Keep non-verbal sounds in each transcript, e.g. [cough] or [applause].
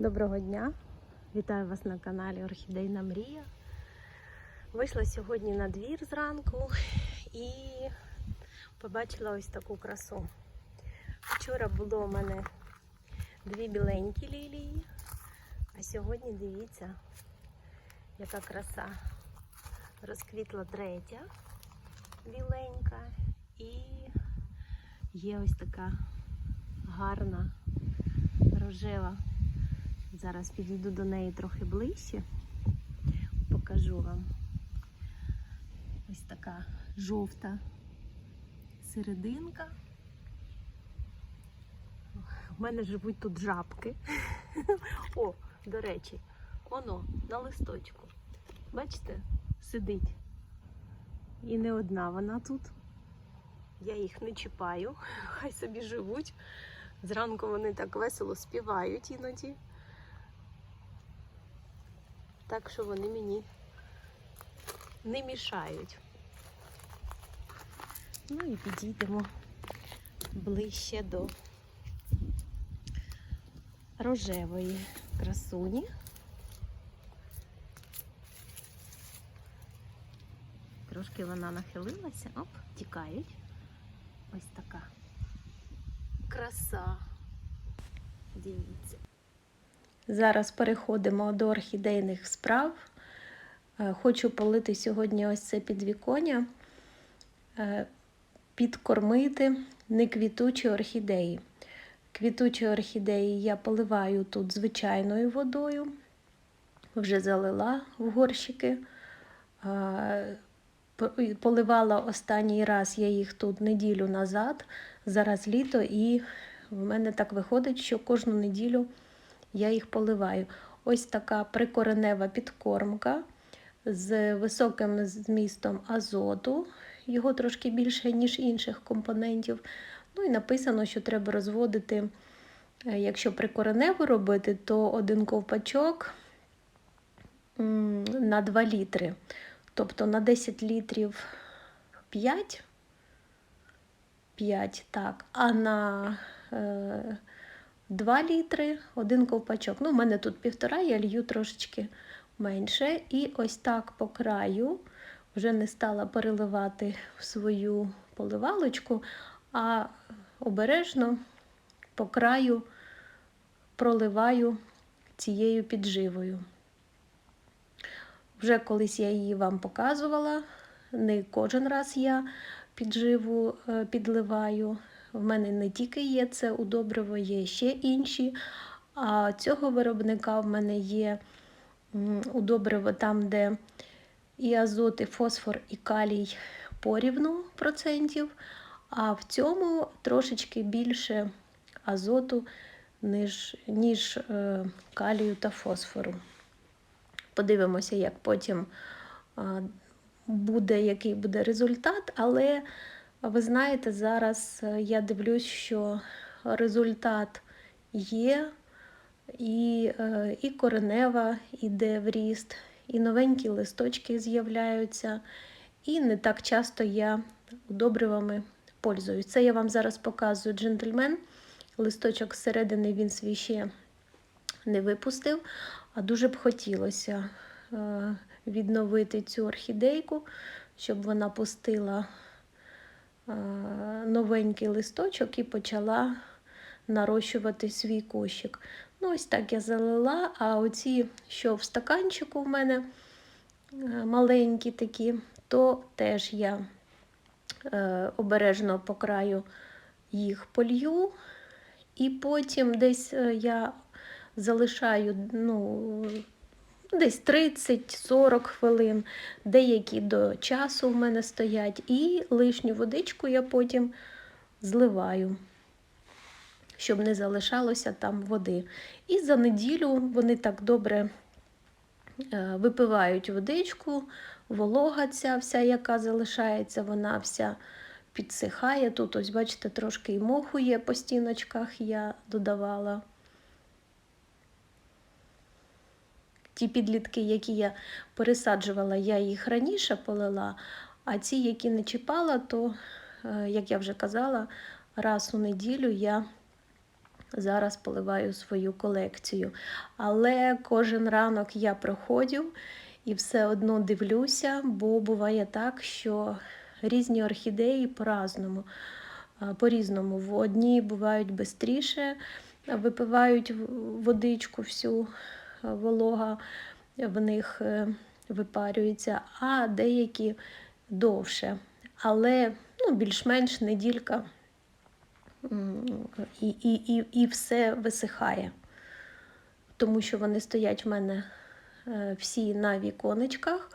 Доброго дня! Вітаю вас на каналі Орхідейна Мрія. Вийшла сьогодні на двір зранку і побачила ось таку красу. Вчора було у мене дві біленькі лілії, а сьогодні дивіться, яка краса. Розквітла третя біленька і є ось така гарна рожева. Зараз підійду до неї трохи ближче, покажу вам. Ось така жовта серединка. У мене живуть тут жабки. О, до речі, воно на листочку. Бачите, сидить. І не одна вона тут. Я їх не чіпаю, [laughs] хай собі живуть. Зранку вони так весело співають іноді. Так що вони мені не мішають. Ну і підійдемо ближче до рожевої красуні. Трошки вона нахилилася, оп, тікають. Ось така краса. Дивіться. Зараз переходимо до орхідейних справ. Е, Хочу полити сьогодні ось це підвіконня, е, підкормити неквітучі орхідеї. Квітучі орхідеї я поливаю тут звичайною водою, вже залила в горщики. Е, Поливала останній раз я їх тут неділю назад, зараз літо, і в мене так виходить, що кожну неділю я їх поливаю. Ось така прикоренева підкормка з високим змістом азоту, його трошки більше, ніж інших компонентів. Ну і написано, що треба розводити, е, якщо прикореневу робити, то один ковпачок на 2 літри. Тобто на 10 літрів 5, 5 так, а на е, 2 літри один ковпачок. Ну, в мене тут півтора, я лью трошечки менше. І ось так по краю вже не стала переливати в свою поливалочку, а обережно по краю проливаю цією підживою. Вже колись я її вам показувала, не кожен раз я підживу підливаю. В мене не тільки є це удобриво, є ще інші. А цього виробника в мене є удобриво там, де і азот, і фосфор, і калій порівну процентів, а в цьому трошечки більше азоту, ніж, ніж е, калію та фосфору. Подивимося, як потім буде, який буде результат, але ви знаєте, зараз я дивлюсь, що результат є, і, і коренева іде в ріст, і новенькі листочки з'являються, і не так часто я удобривами пользуюсь. Це я вам зараз показую джентльмен. Листочок зсередини він свій ще не випустив, а дуже б хотілося відновити цю орхідейку, щоб вона пустила новенький листочок і почала нарощувати свій кущик. Ну, ось так я залила, а оці, що в стаканчику в мене маленькі такі, то теж я обережно по краю їх полью, і потім десь я залишаю ну, десь 30-40 хвилин, деякі до часу в мене стоять, і лишню водичку я потім зливаю, щоб не залишалося там води. І за неділю вони так добре е, випивають водичку, волога ця вся, яка залишається, вона вся підсихає. Тут, ось, бачите, трошки і моху є по стіночках, я додавала. Ті підлітки, які я пересаджувала, я їх раніше полила, а ті, які не чіпала, то, як я вже казала, раз у неділю я Зараз поливаю свою колекцію. Але кожен ранок я проходжу і все одно дивлюся, бо буває так, що різні орхідеї по-разному. По-різному. В одні бувають швидше, випивають водичку всю волога в них е, випарюється, а деякі довше. Але ну, більш-менш неділька і, і, і, і все висихає. Тому що вони стоять в мене е, всі на віконечках.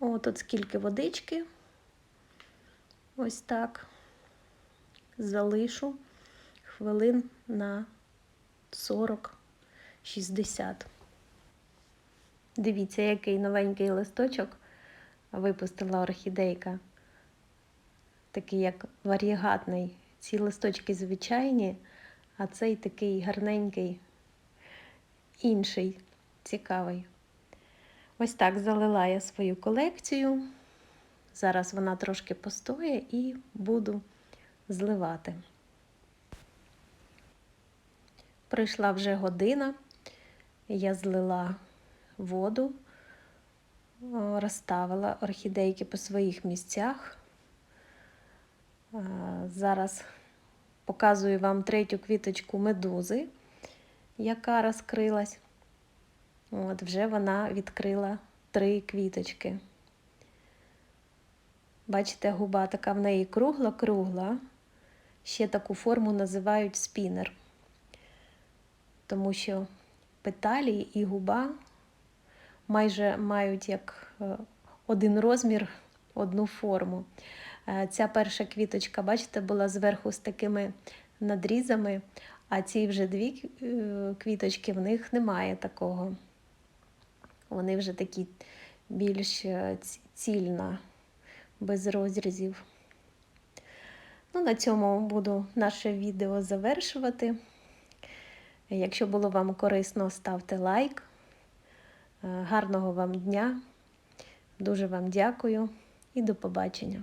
От, от скільки водички. Ось так. Залишу хвилин на 40-60. Дивіться, який новенький листочок випустила орхідейка. Такий як варігатний. Ці листочки звичайні, а цей такий гарненький, інший, цікавий. Ось так залила я свою колекцію. Зараз вона трошки постоє і буду зливати. Пройшла вже година, я злила воду, розставила орхідейки по своїх місцях. Зараз показую вам третю квіточку медузи, яка розкрилась. От вже вона відкрила три квіточки. Бачите, губа така в неї кругла-кругла. Ще таку форму називають спінер, тому що петалі і губа майже мають як е, один розмір, одну форму. Е, Ця перша квіточка, бачите, була зверху з такими надрізами, а ці вже дві е, квіточки, в них немає такого. Вони вже такі більш цільна, без розрізів. Ну, на цьому буду наше відео завершувати. Якщо було вам корисно, ставте лайк. Е, Гарного вам дня. Дуже вам дякую і до побачення.